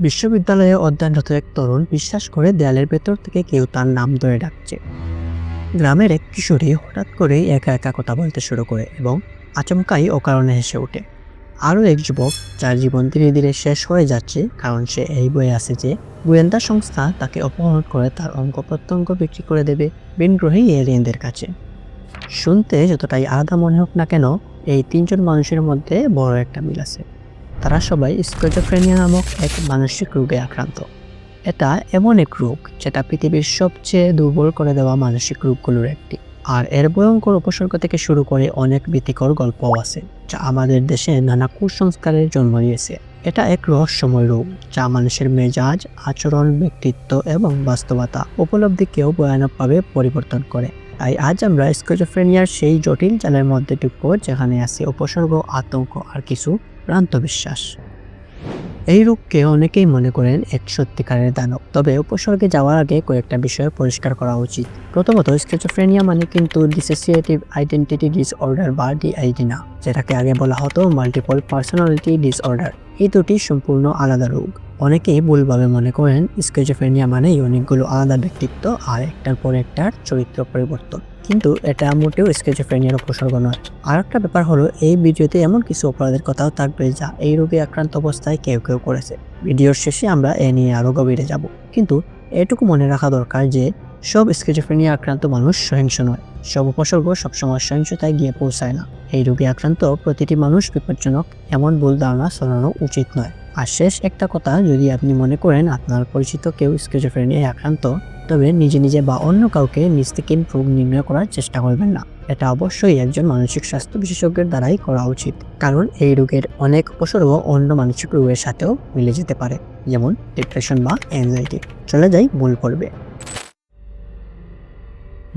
বিশ্ববিদ্যালয়ে অধ্যয়নরত এক তরুণ বিশ্বাস করে দেয়ালের ভেতর থেকে কেউ তার নাম ধরে ডাকছে। গ্রামের এক কিশোরী হঠাৎ করেই একা একা কথা বলতে শুরু করে এবং আচমকাই অকারণে হেসে ওঠে। আরও এক যুবক, যার জীবন ধীরে ধীরে শেষ হয়ে যাচ্ছে কারণ সে এই বয়ে আছে যে গোয়েন্দা সংস্থা তাকে অপহরণ করে তার অঙ্গ প্রত্যঙ্গ বিক্রি করে দেবে বিনগ্রহী এলিয়েনদের কাছে। শুনতে যতটাই আলাদা মনে হোক না কেন, এই তিনজন মানুষের মধ্যে বড় একটা মিল আছে। তারা সবাই স্কোজোফ্রেনিয়া নামক এক মানসিক রোগে আক্রান্ত। এটা এমন এক রোগ যেটা পৃথিবীর সবচেয়ে দুর্বল করে দেওয়া মানসিক রোগগুলোর একটি। আর এর ভয়ঙ্কর উপসর্গ থেকে শুরু করে অনেক ভীতিকর গল্পও আছে, যা আমাদের দেশে নানা কুসংস্কারের জন্ম দিয়েছে এটা এক রহস্যময় রোগ, যা মানুষের মেজাজ, আচরণ, ব্যক্তিত্ব এবং বাস্তবতা উপলব্ধিকেও ভয়ানকভাবে পরিবর্তন করে। তাই আজ আমরা স্কোজোফ্রেনিয়ার সেই জটিল জালের মধ্যে ঢুকবো যেখানে আছে উপসর্গ, আতঙ্ক আর কিছু ভ্রান্ত বিশ্বাস এই রোগকে অনেকেই মনে করেন এক সত্যিকারের দানব। তবে উপসর্গে যাওয়ার আগে কয়েকটা বিষয় পরিষ্কার করা উচিত। প্রথমত স্কিজোফ্রেনিয়া মানে কিন্তু ডিসোসিয়েটিভ আইডেন্টিটি ডিসঅর্ডার বা ডিআইডি না, যেটাকে আগে বলা হতো মাল্টিপল পার্সোনালিটি ডিসঅর্ডার এই দুটি সম্পূর্ণ আলাদা রোগ। অনেকেই ভুলভাবে মনে করেন স্কিজোফ্রেনিয়া মানেই অনেকগুলো আলাদা ব্যক্তিত্ব আর একটার পর একটার চরিত্র পরিবর্তন। কিন্তু এটা মোটেও স্কিজোফ্রেনিয়ার উপসর্গ নয়। আর একটা ব্যাপার হলো, এই ভিডিওতে এমন কিছু অপরাধের কথাও থাকবে যা এই রোগে আক্রান্ত অবস্থায় কেউ কেউ করেছে। ভিডিওর শেষে আমরা এ নিয়ে আরও গভীরে যাব। কিন্তু এটুকু মনে রাখা দরকার যে, সব স্কিজোফ্রেনিয়া আক্রান্ত মানুষ সহিংস নয়। সব উপসর্গ সবসময় সহিংসতায় গিয়ে পৌঁছায় না। এই রোগে আক্রান্ত প্রতিটি মানুষ বিপজ্জনক, এমন ভুল ধারণা ছড়ানো উচিত নয়। আর শেষ একটা কথা যদি আপনি মনে করেন, আপনার পরিচিত কেউ স্কিজোফ্রেনিয়ায় আক্রান্ত তবে নিজে নিজে বা অন্য কাউকে নিজ থেকে রোগ নির্ণয় করার চেষ্টা করবেন না। এটা অবশ্যই একজন মানসিক স্বাস্থ্য বিশেষজ্ঞের দ্বারাই করা উচিত। কারণ এই রোগের অনেক উপসর্গ অন্য মানসিক রোগের সাথেও মিলে যেতে পারে, যেমন ডিপ্রেশন বা অ্যাংজাইটি চলে যাই মূল পর্বে।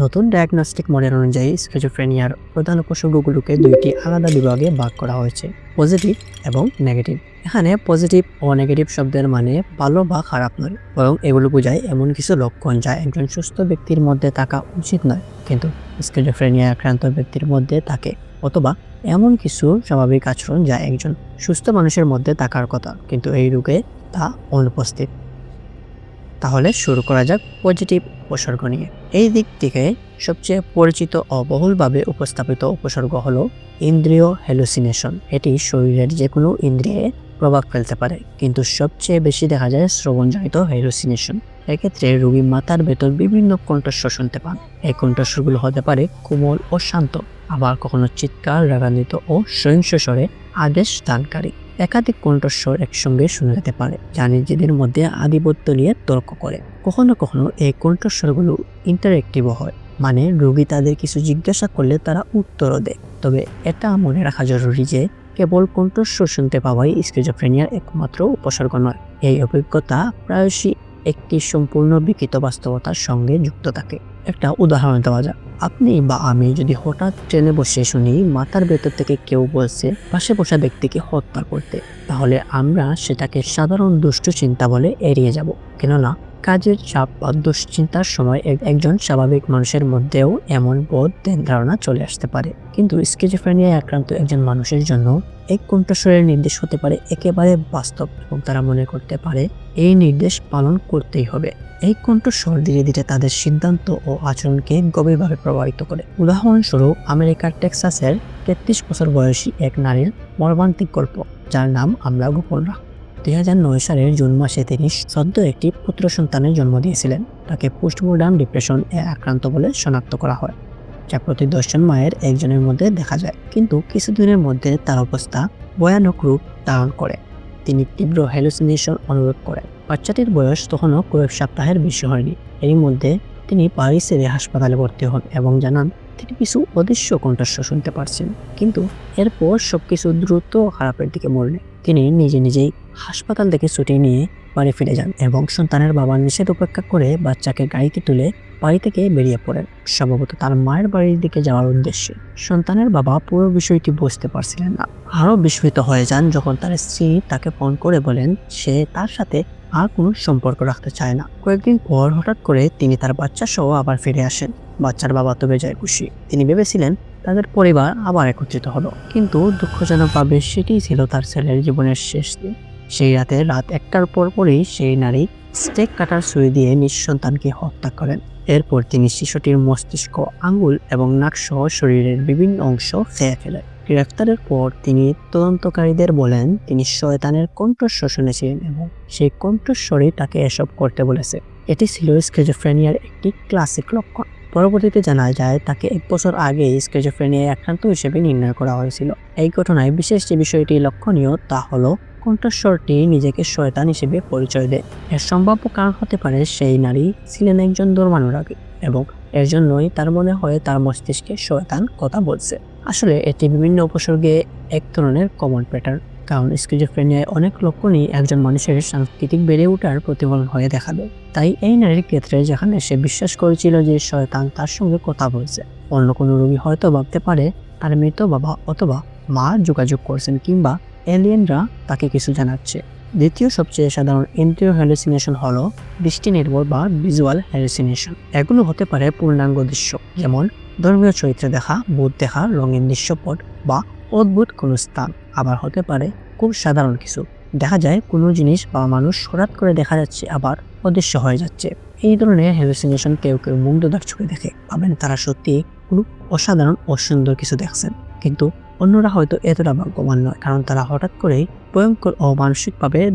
নতুন ডায়াগনস্টিক মডেল অনুযায়ী স্কিজোফ্রেনিয়ার প্রধান উপসর্গগুলোকে দুইটি আলাদা বিভাগে ভাগ করা হয়েছে পজিটিভ এবং নেগেটিভ এখানে পজিটিভ ও নেগেটিভ শব্দের মানে ভালো বা খারাপ নয়, বরং এগুলো বোঝায় এমন কিছু লক্ষণ যা একজন সুস্থ ব্যক্তির মধ্যে থাকা উচিত নয়, কিন্তু স্কিজোফ্রেনিয়া আক্রান্ত ব্যক্তির মধ্যে থাকে, অথবা এমন কিছু স্বাভাবিক আচরণ যা একজন সুস্থ মানুষের মধ্যে থাকার কথা, কিন্তু এই রোগে তা অনুপস্থিত। তাহলে শুরু করা যাক পজিটিভ উপসর্গ নিয়ে। এই দিক থেকে সবচেয়ে পরিচিত ও বহুলভাবে উপস্থাপিত উপসর্গ হলো ইন্দ্রিয় হ্যালুসিনেশন এটি শরীরের যে কোনো ইন্দ্রিয়ে প্রভাব ফেলতে পারে, কিন্তু সবচেয়ে বেশি দেখা যায় শ্রবণজনিত হ্যালুসিনেশন এক্ষেত্রে রোগী মাথার ভেতর বিভিন্ন কণ্ঠস্বর শুনতে পান। এই কণ্ঠস্বরগুলো হতে পারে কোমল ও শান্ত, আবার কখনো চিৎকার, রাগান্বিত ও সহিংস স্বরে আদেশ দানকারী। একাধিক কণ্ঠস্বর একসঙ্গে শোনা যেতে পারে, যা নিজেদের মধ্যে আধিপত্য নিয়ে তর্ক করে। কখনো কখনো এই কণ্ঠস্বরগুলো ইন্টারেক্টিভও হয় মানে রোগী তাদের কিছু জিজ্ঞাসা করলে তারা উত্তরও দেয়। তবে এটা মনে রাখা জরুরি যে, কেবল কণ্ঠস্বর শুনতে পাওয়াই স্কিজোফ্রেনিয়ার একমাত্র উপসর্গ নয়। এই অভিজ্ঞতা প্রায়শই একটি সম্পূর্ণ বিকৃত বাস্তবতার সঙ্গে যুক্ত থাকে। একটা উদাহরণ দেওয়া যাক। আপনি বা আমি যদি হঠাৎ ট্রেনে বসে শুনি মাথার ভেতর থেকে কেউ বলছে, পাশে বসা ব্যক্তিকে হত্যা করতে, তাহলে আমরা সেটাকে সাধারণ দুষ্ট চিন্তা বলে এড়িয়ে যাব। কেননা কাজের চাপ বা দুশ্চিন্তার সময় এক- একজন স্বাভাবিক মানুষের মধ্যেও এমন বোধ ধ্যান ধারণা চলে আসতে পারে। কিন্তু স্কিজোফ্রেনিয়ায় আক্রান্ত একজন মানুষের জন্য এক কণ্ঠস্বরের নির্দেশ হতে পারে, একেবারে বাস্তব এবং তারা মনে করতে পারে এই নির্দেশ পালন করতেই হবে। এই কণ্ঠস্বর ধীরে ধীরে তাদের সিদ্ধান্ত ও আচরণকে গভীরভাবে প্রভাবিত করে। উদাহরণস্বরূপ, আমেরিকার টেক্সাসের তেত্রিশ বছর বয়সী এক নারীর মর্মান্তিক গল্প, যার নাম আমরা গোপন রাখ দুই নয় সালের জুন মাসে তিনি সদ্য একটি পুত্র সন্তানের জন্ম দিয়েছিলেন। তাকে পোস্টমর্টাম ডিপ্রেশন এ আক্রান্ত বলে শনাক্ত করা হয়, যা প্রতি দশজন মায়ের একজনের মধ্যে দেখা যায়। কিন্তু কিছুদিনের মধ্যে তার অবস্থা ভয়ানক রূপ ধারণ করে। তিনি তীব্র হ্যালুসিনেশন অনুভব করেন। বাচ্চাটির বয়স তখনও কয়েক সপ্তাহের বেশি হয়নি। এরই মধ্যে তিনি প্যারিসের হাসপাতালে ভর্তি হন এবং জানান, তিনি কিছু অদৃশ্য কণ্ঠস্বর শুনতে পারছেন। কিন্তু এরপর সবকিছু দ্রুত খারাপের দিকে মরলে তিনি নিজে নিজেই হাসপাতাল থেকে ছুটি নিয়ে বাড়ি ফিরে যান এবং সন্তানের বাবার নিষেধ উপেক্ষা করে বাচ্চাকে গাড়িতে তুলে বাড়ি থেকে বেরিয়ে পড়েন। সম্ভবত তার মায়ের বাড়ির দিকে যাওয়ার উদ্দেশ্যে। সন্তানের বাবা পুরো বিষয়টি বুঝতে পারছিলেন না। আরও বিস্মিত হয়ে যান যখন তার স্ত্রী তাকে ফোন করে বলেন, সে তার সাথে আর কোনো সম্পর্ক রাখতে চায় না। কয়েকদিন পর হঠাৎ করে তিনি তার বাচ্চা সহ আবার ফিরে আসেন। বাচ্চার বাবা তো বেজায় খুশি। তিনি ভেবেছিলেন তাদের পরিবার আবার একত্রিত হলো। কিন্তু দুঃখজনকভাবে সেটিই ছিল তার ছেলের জীবনের শেষ দিন। সেই রাতে রাত একটার পর পরই সেই নারী স্টেক কাটার ছুরি দিয়ে নিঃসন্তানকে হত্যা করেন। এরপর তিনি শিশুটির মস্তিষ্ক, আঙ্গুল এবং নাক সহ শরীরের বিভিন্ন অংশ খেয়ে ফেলেন। গ্রেফতারের পর তিনি তদন্তকারীদের বলেন, তিনি শয়তানের কণ্ঠস্বর শুনেছিলেন এবং সেই কণ্ঠস্বরই তাকে এসব করতে বলেছে। এটি ছিল স্কেজোফ্রেনিয়ার একটি ক্লাসিক লক্ষণ। পরবর্তীতে জানা যায়, তাকে এক বছর আগে স্কেজোফ্রেনিয়ায় আক্রান্ত হিসেবে নির্ণয় করা হয়েছিল। এই ঘটনায় বিশেষ যে বিষয়টি লক্ষণীয়, তা হলো কণ্ঠস্বরটি নিজেকে শয়তান হিসেবে পরিচয় দেয়। এর সম্ভাব্য কারণ হতে পারে সেই নারী ছিলেন একজন ধর্মানুরাগী এবং এর জন্যই তার মনে হয় তার মস্তিষ্কে শয়তান কথা বলছে। আসলে এটি বিভিন্ন উপসর্গে এক ধরনের কমন প্যাটার্ন কারণ স্কিজোফ্রেনিয়ায় অনেক লক্ষণই একজন মানুষের সাংস্কৃতিক বেড়ে ওঠার প্রতিফলন হয়ে দেখাবে। তাই এই নারীর ক্ষেত্রে যেখানে সে বিশ্বাস করেছিল যে শয়তান তার সঙ্গে কথা বলছে, অন্য কোনো রোগী হয়তো ভাবতে পারে তার মৃত বাবা অথবা মা যোগাযোগ করছেন কিংবা এলিয়েনরা তাকে কিছু জানাচ্ছে। দ্বিতীয় সবচেয়ে সাধারণ ইন্দ্রিয় হ্যালুসিনেশন হলো দৃষ্টি নির্ভর বা ভিজুয়াল হ্যালুসিনেশন। এগুলো হতে পারে পূর্ণাঙ্গ দৃশ্য, যেমন ধর্মীয় চরিত্রে দেখা, ভূত দেখা, রঙিন দৃশ্যপট বা অদ্ভুত কোনো স্থান। আবার হতে পারে খুব সাধারণ কিছু। দেখা যায় কোনো জিনিস বা মানুষ হঠাৎ করে দেখা যাচ্ছে আবার অদৃশ্য হয়ে যাচ্ছে। এই ধরনের হ্যালুসিনেশন কেউ কেউ মুগ্ধতার চোখে দেখে। ভাবেন তারা সত্যি কোনো অসাধারণ ও সুন্দর কিছু দেখছেন। কিন্তু অন্যরা হয়তো এতটা ভাগ্যবান নয়, কারণ তারা হঠাৎ করেই ভয়ঙ্কর ও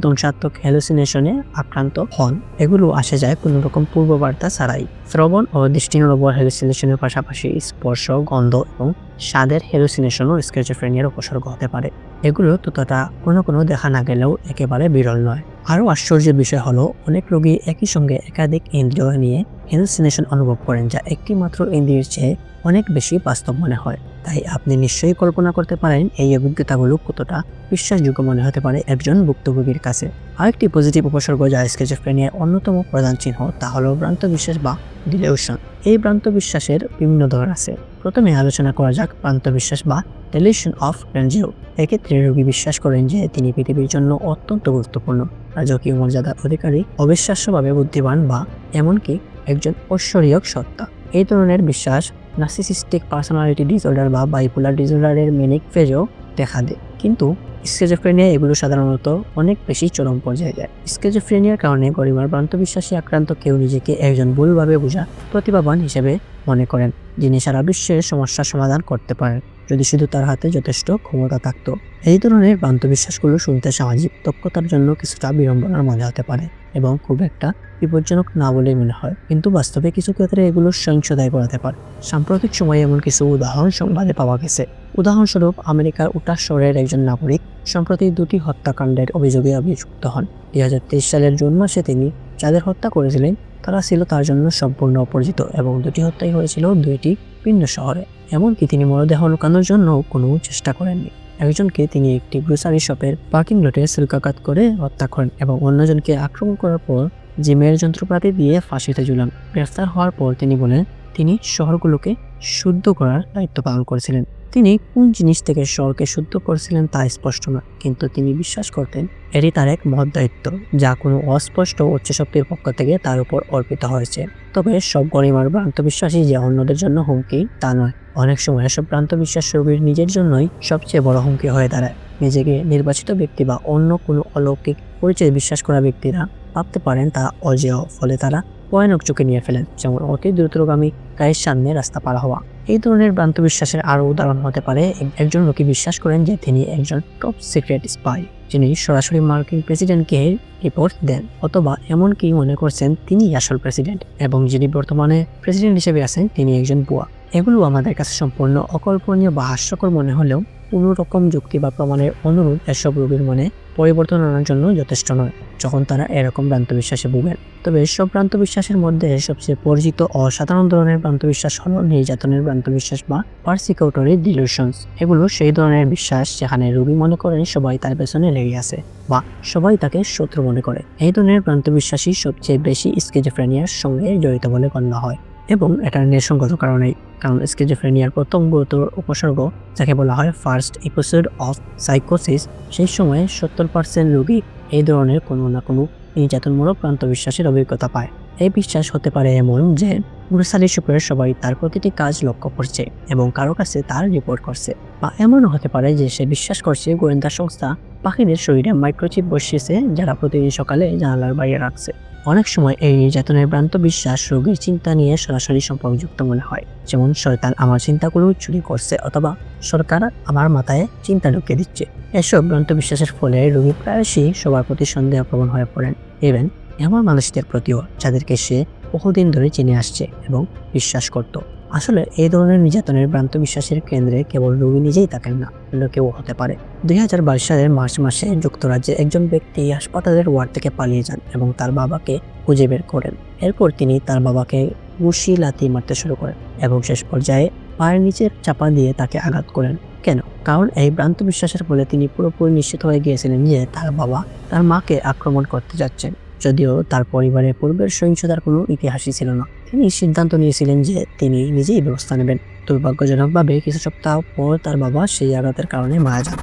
ধ্বংসাত্মক হ্যালুসিনেশনে আক্রান্ত হন। এগুলো আসে যায় কোনো রকম পূর্ববার্তা ছাড়াই। শ্রবণ ও দৃষ্টিনির্ভর হ্যালুসিনেশনের পাশাপাশি স্পর্শ, গন্ধ এবং স্বাদের হ্যালুসিনেশনও স্কেজোফ্রেনিয়ার উপসর্গ হতে পারে। এগুলো ততটা কোনো কোনো দেখা না গেলেও একেবারে বিরল নয়। আরও আশ্চর্যের বিষয় হলো, অনেক রোগী একই সঙ্গে একাধিক ইন্দ্রিয় নিয়ে হ্যালুসিনেশন অনুভব করেন, যা একটি মাত্র ইন্দ্রিয়ের চেয়ে অনেক বেশি বাস্তব মনে হয়। তাই আপনি নিশ্চয়ই কল্পনা করতে পারেন এই অভিজ্ঞতাগুলো কতটা বিশ্বাসযোগ্য মনে হতে পারে একজন ভুক্তভোগীর কাছে। আরেকটি পজিটিভ উপসর্গ যা স্কেজোফ্রেনিয়ার অন্যতম প্রধান চিহ্ন তা হলো ভ্রান্ত বিশ্বাস বা ডিলিউশন এই ভ্রান্ত বিশ্বাসের বিভিন্ন ধরন আছে। প্রথমে আলোচনা করা যাক প্রান্ত বিশ্বাস বা ডেলিউশন অফ রেঞ্জিও এক্ষেত্রে রোগী বিশ্বাস করেন যে তিনি পৃথিবীর জন্য অত্যন্ত গুরুত্বপূর্ণ। রাজকীয় মর্যাদার অধিকারী, অবিশ্বাস্যভাবে বুদ্ধিমান বা এমনকি একজন ঐশ্বরীয় সত্তা। এই ধরনের বিশ্বাস নার্সিসিস্টিক পার্সোনালিটি ডিসঅর্ডার বা বাইপোলার ডিসঅর্ডারের মেনিক ফেজও দেখা দেয়। কিন্তু স্কেজোফ্রেনিয়া এগুলো সাধারণত অনেক বেশি চরম পর্যায়ে যায়। স্কেজোফ্রেনিয়ার কারণে গরিমার প্রান্ত বিশ্বাসী আক্রান্ত কেউ নিজেকে একজন ভুলভাবে বোঝা প্রতিভাবান হিসেবে মনে করেন, যিনি সারা বিশ্বের সমস্যার সমাধান করতে পারেন। যদি শুধু তার হাতে যথেষ্ট ক্ষমতা থাকতো। এই ধরনের ভ্রান্ত বিশ্বাসগুলো শুনতে সামাজিক দক্ষতার জন্য কিছুটা বিড়ম্বনার মনে হতে পারে এবং খুব একটা বিপজ্জনক না বলেই মনে হয়। কিন্তু বাস্তবে কিছু ক্ষেত্রে এগুলো সহিংসতায় করাতে পারে। সাম্প্রতিক সময়ে এমন কিছু উদাহরণ সংবাদে পাওয়া গেছে। উদাহরণস্বরূপ, আমেরিকার উটার শহরের একজন নাগরিক সম্প্রতি দুটি হত্যাকাণ্ডের অভিযোগে অভিযুক্ত হন। দুই হাজার তেইশ সালের জুন মাসে তিনি যাদের হত্যা করেছিলেন তারা ছিল তার জন্য সম্পূর্ণ অপরিচিত এবং দুটি হত্যাই হয়েছিল দুইটি ভিন্ন শহরে। এমনকি তিনি মরদেহ লুকানোর জন্য কোনো চেষ্টা করেননি। একজনকে তিনি একটি গ্রোসারি শপের পার্কিং লটে সিলকাকাত করে হত্যা করেন এবং অন্যজনকে আক্রমণ করার পর জিমের যন্ত্রপাতি দিয়ে ফাঁসিতে ঝুলান। গ্রেফতার হওয়ার পর তিনি বলেন, তিনি শহরগুলোকে শুদ্ধ করার দায়িত্ব পালন করেছিলেন। তিনি কোন জিনিস থেকে স্বরকে শুদ্ধ করেছিলেন তা স্পষ্ট নয়, কিন্তু তিনি বিশ্বাস করতেন এটি তার এক মহৎ দায়িত্ব, যা কোনো অস্পষ্ট উচ্চ শক্তির পক্ষ থেকে তার উপর অর্পিত হয়েছে। তবে সব গরিমার ভ্রান্ত বিশ্বাসী যে অন্যদের জন্য হুমকি, তা নয়। অনেক সময় এসব ভ্রান্ত বিশ্বাস রোগীর নিজের জন্যই সবচেয়ে বড় হুমকি হয়ে দাঁড়ায়। নিজেকে নির্বাচিত ব্যক্তি বা অন্য কোনো অলৌকিক পরিচয় বিশ্বাস করা ব্যক্তিরা ভাবতে পারেন তা অজেয়, ফলে তারা ভয়ানক চোখে নিয়ে ফেলেন, যেমন অতি দ্রুতগামী গায়ের সামনে রাস্তা পার হওয়া। এই ধরনের ভ্রান্ত বিশ্বাসের আরও উদাহরণ হতে পারে। একজন লোকে বিশ্বাস করেন যে তিনি একজন টপ সিক্রেট স্পাই যিনি সরাসরি মার্কিন প্রেসিডেন্টকে রিপোর্ট দেন, অথবা এমনকি মনে করছেন তিনি আসল প্রেসিডেন্ট এবং যিনি বর্তমানে প্রেসিডেন্ট হিসেবে আছেন তিনি একজন বুয়া। এগুলো আমাদের কাছে সম্পূর্ণ অকল্পনীয় বা হাস্যকর মনে হলেও কোনো রকম যুক্তি বা প্রমাণের অনুরোধ এসব রোগীর মনে পরিবর্তন আনার জন্য যথেষ্ট নয়, যখন তারা এরকম ভ্রান্ত বিশ্বাসে ভুগেন। তবে এসব ভ্রান্ত বিশ্বাসের মধ্যে সবচেয়ে পরিচিত অসাধারণ ধরনের ভ্রান্ত বিশ্বাস হল নির্যাতনের ভ্রান্ত বিশ্বাস বা পার্সিকিউটরি ডিলিউশনস। এগুলো সেই ধরনের বিশ্বাস যেখানে রোগী মনে করেন সবাই তার পেছনে লেগে আছে বা সবাই তাকে শত্রু মনে করে। এই ধরনের ভ্রান্ত বিশ্বাসই সবচেয়ে বেশি স্কিজোফ্রেনিয়ার সঙ্গে জড়িত বলে গণ্য হয়। এবং এটা নিঃসঙ্গত কারণেই, কারণ স্কিজোফ্রেনিয়ার প্রথম গুরুতর উপসর্গ যাকে বলা হয় ফার্স্ট এপিসোড অফ সাইকোসিস সেই সময়ে সত্তর পার্সেন্ট রোগী এই ধরনের কোনো না কোনো নির্যাতনমূলক প্রান্ত বিশ্বাসের অভিজ্ঞতা পায়। এই বিশ্বাস হতে পারে এমন যে গ্রোসারি শপের সবাই তার প্রতিটি কাজ লক্ষ্য করছে এবং কারও কাছে তার রিপোর্ট করছে। বা এমনও হতে পারে যে সে বিশ্বাস করছে গোয়েন্দা সংস্থা পাখিদের শরীরে মাইক্রোচিপ বসিয়েছে যারা প্রতিদিন সকালে জানালার বাইরে রাখছে। অনেক সময় এই নির্যাতনের ভ্রান্ত বিশ্বাস রোগীর চিন্তা নিয়ে সরাসরি সম্পর্কযুক্ত মনে হয়। যেমন শয়তান আমার চিন্তাগুলো চুরি করছে অথবা সরকার আমার মাথায় চিন্তা ঢুকিয়ে দিচ্ছে। এসব ভ্রান্ত বিশ্বাসের ফলে রোগী প্রায়শই সবার প্রতি সন্দেহ প্রবণ হয়ে পড়েন। ইভেন এমন মানুষদের প্রতিও যাদেরকে সে বহুদিন ধরে চিনে আসছে এবং বিশ্বাস করত। আসলে এই ধরনের নির্যাতনের ভ্রান্ত বিশ্বাসের কেন্দ্রে কেবল রোগী নিজেই থাকেন না, অন্য কেউ হতে পারে। দুই হাজার বাইশ সালের মার্চ মাসে যুক্তরাজ্যে একজন ব্যক্তি হাসপাতালের ওয়ার্ড থেকে পালিয়ে যান এবং তার বাবাকে খুঁজে বের করেন। এরপর তিনি তার বাবাকে ঘুষি, লাথি মারতে শুরু করেন এবং শেষ পর্যায়ে পায়ের নিচে চাপা দিয়ে তাকে আঘাত করেন। কেন? কারণ এই ভ্রান্ত বিশ্বাসের ফলে তিনি পুরোপুরি নিশ্চিত হয়ে গিয়েছিলেন যে তার বাবা তার মাকে আক্রমণ করতে যাচ্ছেন। যদিও তার পরিবারের পূর্বের সহিংসতার কোনো ইতিহাসই ছিল না। তিনি সিদ্ধান্ত নিয়েছিলেন যে তিনি নিজেই ব্যবস্থা নেবেন। দুর্ভাগ্যজনকভাবে কিছু সপ্তাহ পর তার বাবা সেই আঘাতের কারণে মারা যান।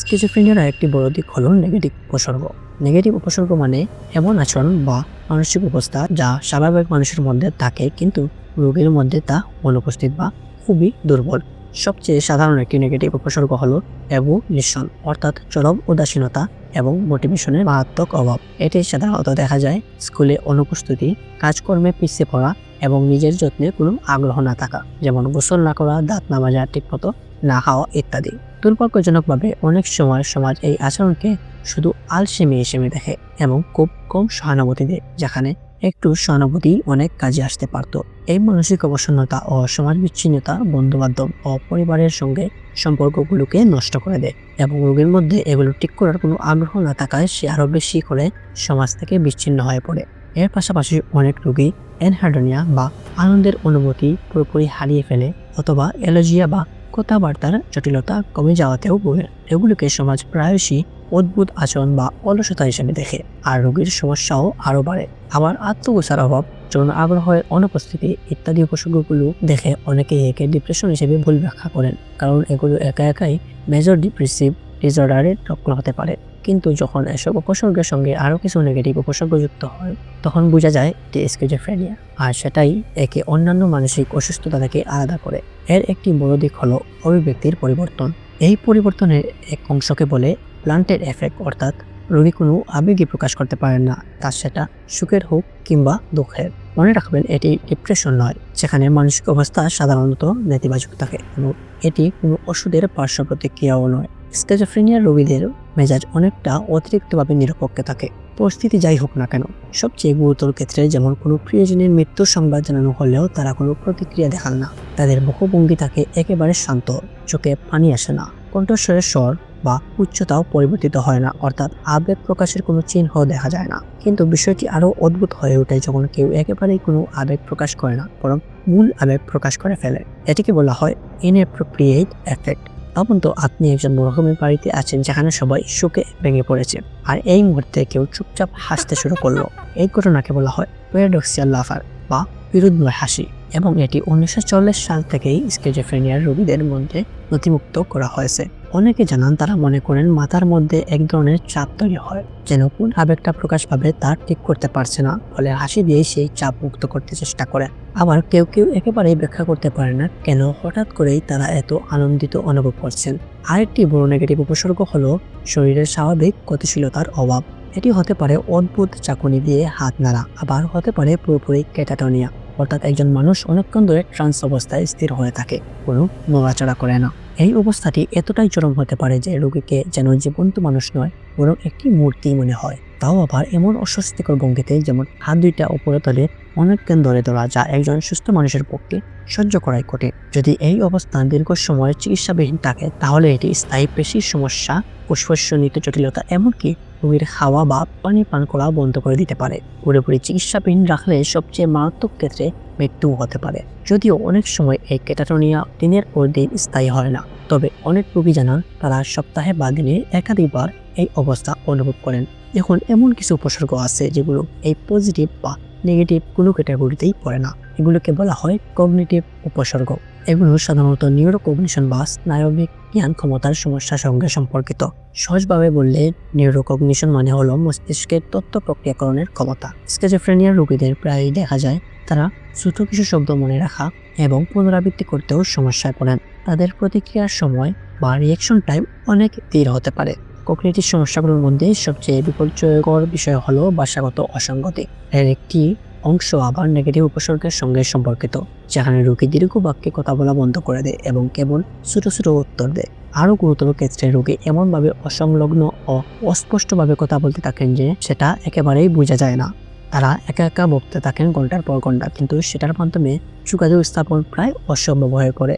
স্কিজোফ্রেনিয়ার একটি বড় দিক হল নেগেটিভ উপসর্গ। নেগেটিভ উপসর্গ মানে এমন আচরণ বা মানসিক অবস্থা যা স্বাভাবিক মানুষের মধ্যে থাকে, কিন্তু রোগীর মধ্যে তা অনুপস্থিত বা খুবই দুর্বল। সবচেয়ে সাধারণ একটি নেগেটিভ উপসর্গ হলো অ্যাবুলিশন অর্থাৎ চরম উদাসীনতা এবং মোটিভেশনের মারাত্মক অভাব। এটি সাধারণত দেখা যায় স্কুলে অনুপস্থিতি, কাজকর্মে পিছিয়ে পড়া এবং নিজের যত্নে কোনো আগ্রহ না থাকা, যেমন গোসল না করা, দাঁত না মাজা, ঠিকমতো না খাওয়া ইত্যাদি। দুর্ভাগ্যজনকভাবে অনেক সময় সমাজ এই আচরণকে শুধু আলসেমি হিসেবে দেখে এবং খুব কম সহানুভূতি দেয়, যেখানে একটু সহানুভূতি অনেক কাজে আসতে পারত। এই মানসিক অবসন্নতা ও সমাজ বিচ্ছিন্নতা বন্ধুবান্ধব ও পরিবারের সঙ্গে সম্পর্কগুলোকে নষ্ট করে দেয় এবং রোগীর মধ্যে এগুলো ঠিক করার কোনো আগ্রহ না থাকায় সে আরও বেশি করে সমাজ থেকে বিচ্ছিন্ন হয়ে পড়ে। এর পাশাপাশি অনেক রোগী এনহার্ডোনিয়া বা আনন্দের অনুভূতি পুরোপুরি হারিয়ে ফেলে অথবা এলার্জিয়া বা কথাবার্তার জটিলতা কমে যাওয়াতেও ভোগে এগুলোকে সমাজ প্রায়শই অদ্ভুত আচরণ বা অলসতা হিসেবে দেখে, আর রোগীর সমস্যাও আরও বাড়ে। আবার আত্মগোছার অভাব যৌন আগ্রহের অনুপস্থিতি ইত্যাদি উপসর্গগুলো দেখে অনেকেই একে ডিপ্রেশন হিসেবে ভুল ব্যাখ্যা করেন, কারণ এগুলো একা একাই মেজর ডিপ্রেসিভ ডিসঅর্ডারের লক্ষণ হতে পারে। কিন্তু যখন এসব উপসর্গের সঙ্গে আরও কিছু নেগেটিভ উপসর্গ যুক্ত হয়, তখন বোঝা যায় এটি স্কিজোফ্রেনিয়া আর সেটাই একে অন্যান্য মানসিক অসুস্থতা থেকে আলাদা করে। এর একটি বড় দিক হলো অভিব্যক্তির পরিবর্তন। এই পরিবর্তনের এক অংশকে বলে প্লান্টের এফেক্ট অর্থাৎ রোগী কোনো আবেগই প্রকাশ করতে পারেন না। তা সেটা সুখের হোক কিংবা দুঃখের। মনে রাখবেন, এটি ডিপ্রেশন নয়, যেখানে মানসিক অবস্থা সাধারণত নেতিবাচক থাকে এবং এটি কোনো ওষুধের পার্শ্ব প্রতিক্রিয়াও নয়। স্কেজোফ্রেনিয়ার রোগীদের মেজাজ অনেকটা অতিরিক্তভাবে নিরপেক্ষ থাকে। পরিস্থিতি যাই হোক না কেন, সবচেয়ে গুরুতর ক্ষেত্রে যেমন কোনো প্রিয়জনের মৃত্যুর সংবাদ জানানো হলেও তারা কোনো প্রতিক্রিয়া দেখান না। তাদের মুখভঙ্গি থাকে একেবারে শান্ত, চোখে পানি আসে না। কণ্ঠস্বরের স্বর বা উচ্চতাও পরিবর্তিত হয় না, অর্থাৎ আবেগ প্রকাশের কোনো চিহ্ন দেখা যায় না। কিন্তু বিষয়টি আরও অদ্ভুত হয়ে ওঠে যখন কেউ একেবারেই কোনো আবেগ প্রকাশ করে না, বরং মূল আবেগ প্রকাশ করে ফেলে। এটিকে বলা হয় ইনঅ্যাপ্রোপ্রিয়েট এফেক্ট ভাবুন তো, আপনি একজন মরহুমের বাড়িতে আছেন যেখানে সবাই শোকে ভেঙে পড়েছে, আর এই মুহূর্তে কেউ চুপচাপ হাসতে শুরু করল। এই ঘটনাকে বলা হয় প্যারাডক্সিয়াল লাফার বা বিরুদ্ধময় হাসি। এবং এটি উনিশশো চল্লিশ সাল থেকেই স্কেজোফ্রেনিয়ার রোগীদের মধ্যে নথিমুক্ত করা হয়েছে। অনেকে জানান তারা মনে করেন মাথার মধ্যে এক ধরনের চাপ তৈরি হয়, যেন কোন আবেগটা প্রকাশ পাবে তার ঠিক করতে পারছে না, ফলে হাসি দিয়ে সেই চাপ মুক্ত করতে চেষ্টা করেন আবার কেউ কেউ একেবারেই ব্যাখ্যা করতে পারে না, কেন হঠাৎ করেই তারা এত আনন্দিত অনুভব করছেন। আরেকটি বড় নেগেটিভ উপসর্গ হলো শরীরের স্বাভাবিক গতিশীলতার অভাব। এটি হতে পারে অদ্ভুত চাকুনি দিয়ে হাত নাড়া, আবার হতে পারে পুরোপুরি ক্যাটাটোনিয়া অর্থাৎ একজন মানুষ অনেকক্ষণ ধরে ট্রান্স অবস্থায় স্থির হয়ে থাকে, কোনো নড়াচড়া করে না। এই অবস্থাটি এতটাই চরম হতে পারে যে রোগীকে যেন জীবন্ত মানুষ নয়, বরং একটি মূর্তি মনে হয়। তাও আবার এমন অস্বস্তিকর ভঙ্গিতে যেমন হাত দুইটা উপরে তলে, অনেকক্ষণ ধরে ধরা যা একজন সুস্থ মানুষের পক্ষে সহ্য করাই কঠিন। যদি এই অবস্থান দীর্ঘ সময় চিকিৎসাবিহীন থাকে, তাহলে এটি স্থায়ী পেশির সমস্যা ফুসফুসজনিত জটিলতা, এমনকি রোগীর খাওয়া বা পানি পান করা বন্ধ করে দিতে পারে। পুরোপুরি চিকিৎসাবিহীন রাখলে সবচেয়ে মারাত্মক ক্ষেত্রে মৃত্যু হতে পারে। যদিও অনেক সময় এই ক্যাটাটোনিয়া দিনের পর দিন স্থায়ী হয় না, তবে অনেক রোগী জানান তারা সপ্তাহে বা দিনে একাধিকবার এই অবস্থা অনুভব করেন। এখন এমন কিছু উপসর্গ আছে যেগুলো এই পজিটিভ বা নেগেটিভ কোনো ক্যাটাগরিতেই পড়ে না। এগুলোকে বলা হয় কগনিটিভ উপসর্গ। এগুলো সাধারণত নিউরোকগনিশন বা স্নায়বিক জ্ঞান ক্ষমতার সমস্যার সঙ্গে সম্পর্কিত। সহজভাবে বললে নিউরোকগনিশন মানে হলো মস্তিষ্কের তথ্য প্রক্রিয়াকরণের ক্ষমতা। স্কেজোফ্রেনিয়ার রোগীদের প্রায়ই দেখা যায়, তারা ছোট কিছু শব্দ মনে রাখা এবং পুনরাবৃত্তি করতেও সমস্যায় পড়েন। তাদের প্রতিক্রিয়ার সময় বা রিয়েকশন টাইম অনেক ধীর হতে পারে। কগ্নিটিভ সমস্যাগুলোর মধ্যে সবচেয়ে বিপর্যয়কর বিষয় হলো ভাষাগত অসঙ্গতি। এর একটি অংশ আবার নেগেটিভ উপসর্গের সঙ্গে সম্পর্কিত, যেখানে রোগী দীর্ঘ বাক্যে কথা বলা বন্ধ করে দেয় এবং কেবল ছোট ছোট উত্তর দেয়। আরও গুরুতর ক্ষেত্রে রোগী এমনভাবে অসংলগ্ন ও অস্পষ্টভাবে কথা বলতে থাকেন যে সেটা একেবারেই বোঝা যায় না। তারা একা একা বকতে থাকেন ঘণ্টার পর ঘণ্টা, কিন্তু সেটার মাধ্যমে যোগাযোগ স্থাপন প্রায় অসম্ভব হয়ে পড়ে।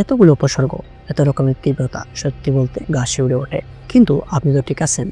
এতগুলো উপসর্গ, এত রকমের তীব্রতা সত্যি বলতে গা শিউড়ে ওঠে। কিন্তু আপনি তো ঠিক আছেন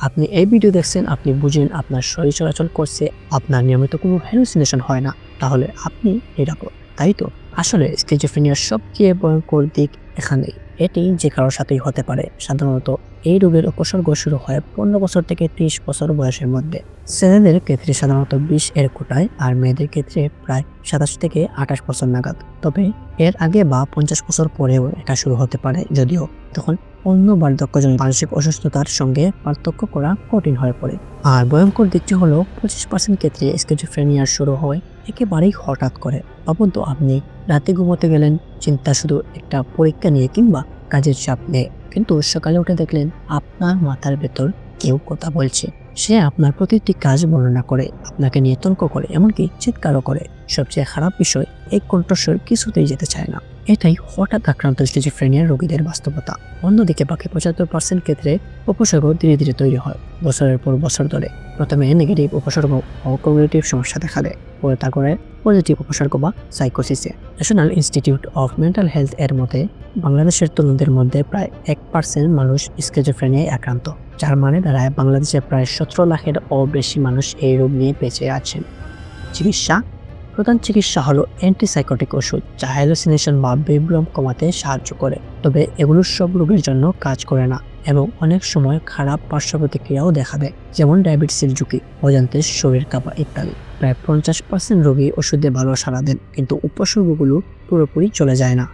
আপনি এই ভিডিও দেখছেন, আপনি বুঝেন আপনার শরীর চলাচল করছে, আপনার নিয়মিত কোনো হ্যালুসিনেশন হয় না। তাহলে আপনি নিরাপদ, তাই তো? আসলে স্কিজোফ্রেনিয়ার সবচেয়ে ভয়ঙ্কর দিক এখানেই। এটি যে কারোর সাথেই হতে পারে। সাধারণত এই রোগের উপসর্গ শুরু হয় পনেরো বছর থেকে ত্রিশ বছর বয়সের মধ্যে। ছেলেদের ক্ষেত্রে সাধারণত বিশ এর কোটায় আর মেয়েদের ক্ষেত্রে প্রায় সাতাশ থেকে আঠাশ বছর নাগাদ। তবে এর আগে বা পঞ্চাশ বছর পরেও এটা শুরু হতে পারে যদিও তখন অন্য বার্ধক্যজনিত মানসিক অসুস্থতার সঙ্গে পার্থক্য করা কঠিন হয়ে পড়ে। আর ভয়ঙ্কর দিকটি হলো পঁচিশ পার্সেন্ট ক্ষেত্রে স্কিজোফ্রেনিয়ার শুরু হয়, একেবারেই হঠাৎ করে। ভাবুন তো আপনি রাতে ঘুমোতে গেলেন চিন্তা শুধু একটা পরীক্ষা নিয়ে কিংবা কাজের চাপ নিয়ে। কিন্তু সকালে উঠে দেখলেন আপনার মাথার ভেতর কেউ কথা বলছে। সে আপনার প্রতিটি কাজ বর্ণনা করে, আপনাকে নিয়ে তর্ক করে, এমনকি চিৎকারও করে। সবচেয়ে খারাপ বিষয়, এই কণ্ঠস্বর কিছুতেই যেতে চায় না। এটাই হঠাৎ আক্রান্ত স্টিজিফ্রেনিয়ার রোগীদের বাস্তবতা। অন্যদিকে বাকি পঁচাত্তর পার্সেন্ট ক্ষেত্রে উপসর্গ ধীরে ধীরে তৈরি হয়। বছরের পর বছর ধরে প্রথমে নেগেটিভ উপসর্গ ও কমিউনিটিভ সমস্যা দেখা দেয়। পরে তা করে পজিটিভ উপসর্গ বা সাইকোসিসে National Institute of Mental Health এর মতে, বাংলাদেশের তরুণদের মধ্যে প্রায় এক পার্সেন্ট মানুষ স্কেজোফ্রেনিয়ায় আক্রান্ত। যার মানে দাঁড়ায় বাংলাদেশে প্রায় সতেরো লাখের ও বেশি মানুষ এই রোগ নিয়ে বেঁচে আছেন। চিকিৎসা প্রধান চিকিৎসা হলো অ্যান্টিসাইকোটিক ওষুধ, যা হ্যালোসিনেশন বা বিভ্রম কমাতে সাহায্য করে। তবে এগুলো সব রোগের জন্য কাজ করে না এবং অনেক সময় খারাপ পার্শ্ব প্রতিক্রিয়াও দেখাবে যেমন ডায়াবেটিসের ঝুঁকি, অজান্তে শরীর কাঁপা ইত্যাদি। প্রায় পঞ্চাশ পার্সেন্ট রোগী ওষুধে ভালো সারা দেন, কিন্তু উপসর্গগুলো পুরোপুরি চলে যায় না।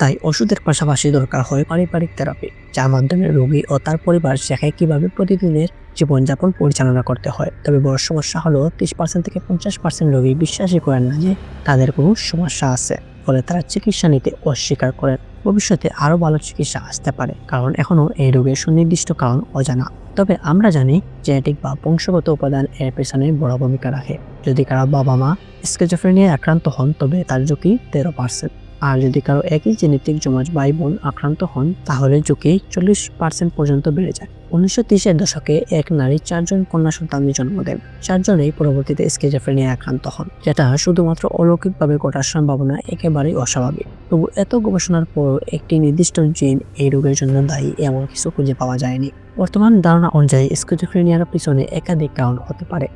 তাই ওষুধের পাশাপাশি দরকার হয় পারিবারিক থেরাপি যার মাধ্যমে রোগী ও তার পরিবার শেখায় কীভাবে প্রতিদিনের জীবনযাপন পরিচালনা করতে হয়। তবে বড় সমস্যা হলো, ত্রিশ পার্সেন্ট থেকে পঞ্চাশ পার্সেন্ট রোগী বিশ্বাসই করেন না যে তাদের কোনো সমস্যা আছে। ফলে তারা চিকিৎসা নিতে অস্বীকার করেন। ভবিষ্যতে আরও ভালো চিকিৎসা আসতে পারে। কারণ এখনও এই রোগের সুনির্দিষ্ট কারণ অজানা। তবে আমরা জানি, জেনেটিক বা বংশগত উপাদান এর পেছনে বড় ভূমিকা রাখে। যদি কারও বাবা মা স্কেজোফ্রেনিয়ায় আক্রান্ত হন, তবে তার ঝুঁকি তেরো পার্সেন্ট আর যদি কারও একই জেনেটিক জমাজ ভাই বোন আক্রান্ত হন, তাহলে ঝুঁকি চল্লিশ পার্সেন্ট পর্যন্ত বেড়ে যায়। উনিশশো তিরিশের দশকে এক নারী চারজন কন্যা সন্তানের জন্ম দেন। চারজনেই পরবর্তীতে স্কেজোফ্রেনিয়া আক্রান্ত হন, যেটা শুধুমাত্র অলৌকিকভাবে ঘটার সম্ভাবনা একেবারেই অস্বাভাবিক। তবু এত গবেষণার পরও একটি নির্দিষ্ট জিন এই রোগের জন্য দায়ী এমন কিছু খুঁজে পাওয়া যায়নি। বর্তমান ধারণা অনুযায়ী স্কিজোফ্রেনিয়ার পিছনে একাধিক কারণ হতে পারে।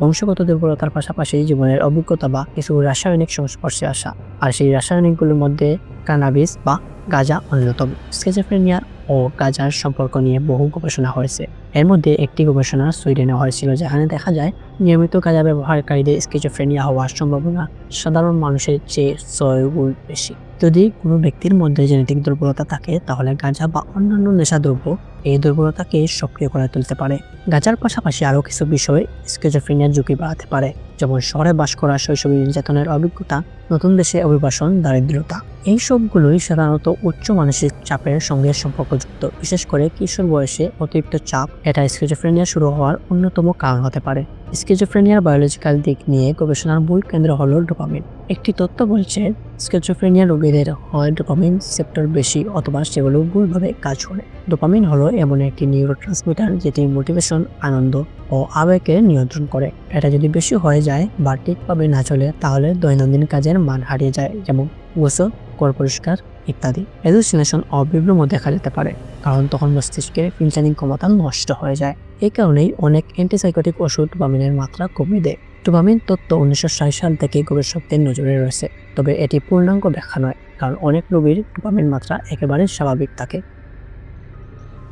বংশগত দুর্বলতার পাশাপাশি জীবনের অভিজ্ঞতা বা কিছু রাসায়নিক সংস্পর্শে আসা। আর সেই রাসায়নিকগুলোর মধ্যে কানাবিস বা গাঁজা অন্যতম। স্কেজোফ্রেনিয়ার ও গাঁজার সম্পর্ক নিয়ে বহু গবেষণা হয়েছে। এর মধ্যে একটি গবেষণা সুইডেনে হয়েছিল, যেখানে দেখা যায় নিয়মিত গাঁজা ব্যবহারকারীদের স্কিজোফ্রেনিয়া হওয়ার সম্ভাবনা সাধারণ মানুষের চেয়ে ছয় গুণ বেশি। যদি কোনো ব্যক্তির মধ্যে জেনেটিক দুর্বলতা থাকে, তাহলে গাঁজা বা অন্যান্য নেশাদ্রব্য এই দুর্বলতাকে সক্রিয় করে তুলতে পারে। গাঁজার পাশাপাশি আরও কিছু বিষয় স্কিজোফ্রেনিয়ার ঝুঁকি বাড়াতে পারে, যেমন শহরে বাস করা শৈশবী নির্যাতনের অভিজ্ঞতা, নতুন দেশে অভিবাসন দারিদ্রতা এই সবগুলোই সাধারণত উচ্চ মানসিক চাপের সঙ্গে সম্পর্কযুক্ত, বিশেষ করে কিশোর বয়সে অতিরিক্ত চাপ, এটা স্কিজোফ্রেনিয়া শুরু হওয়ার অন্যতম কারণ হতে পারে। স্কিজোফ্রেনিয়ার বায়োলজিক্যাল দিক নিয়ে গবেষণার মূল কেন্দ্র হল ডোপামিন একটি তথ্য বলছে স্কিজোফ্রেনিয়া রোগীদের হয় ডোপামিন সেক্টর বেশি অথবা সেগুলো ভুলভাবে কাজ করে। ডোপামিন হলো এমন একটি নিউরো ট্রান্সমিটার যেটি মোটিভেশন আনন্দ ও আবেগকে নিয়ন্ত্রণ করে। এটা যদি বেশি হয়ে যায় বা ঠিকভাবে না চলে, তাহলে দৈনন্দিন কাজের মান হারিয়ে যায়, যেমন গোসল, কর পরিষ্কার ইত্যাদি। এলুসিনেশন ও বিভ্রম দেখা যেতে পারে, কারণ তখন মস্তিষ্কের ফিল্টারিং ক্ষমতা নষ্ট হয়ে যায়। এই কারণেই অনেক অ্যান্টিসাইকোটিক ওষুধ ডোপামিনের মাত্রা কমিয়ে দেয়। ডোপামিন তত্ত্ব উনিশশো সাল থেকে গবেষকদের নজরে রয়েছে, তবে এটি পূর্ণাঙ্গ ব্যাখ্যা নয়, কারণ অনেক রোগীর ডোপামিন মাত্রা একেবারে স্বাভাবিক থাকে।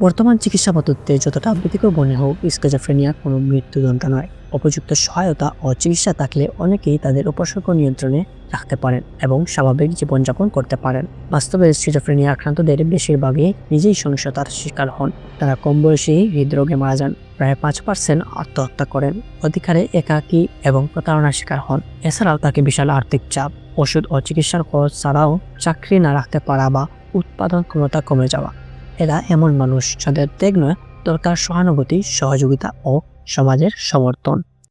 বর্তমান চিকিৎসা পদ্ধতিতে যতটা ব্যতিক্রম মনে হোক স্কেজোফ্রেনিয়া কোনো মৃত্যুদণ্ড নয়। উপযুক্ত সহায়তা ও চিকিৎসা থাকলে অনেকেই তাদের উপসর্গ নিয়ন্ত্রণে রাখতে পারেন এবং স্বাভাবিক জীবনযাপন করতে পারেন। বাস্তবে স্কিজোফ্রেনিয়া আক্রান্তদের বেশিরভাগই নিজেই সহিংসতার শিকার হন। তারা কম বয়সেই হৃদরোগে মারা যান। প্রায় পাঁচ পার্সেন্ট আত্মহত্যা করেন। অধিকারে একাকী এবং প্রতারণার শিকার হন। এছাড়াও তাকে বিশাল আর্থিক চাপ, ওষুধ ও চিকিৎসার খরচ ছাড়াও চাকরি না রাখতে পারা বা উৎপাদন ক্ষমতা কমে যাওয়া। এরা এমন মানুষ যাদের ত্যাগ নয় দরকার সহানুভূতি সহযোগিতা ও সমাজের সমর্থন।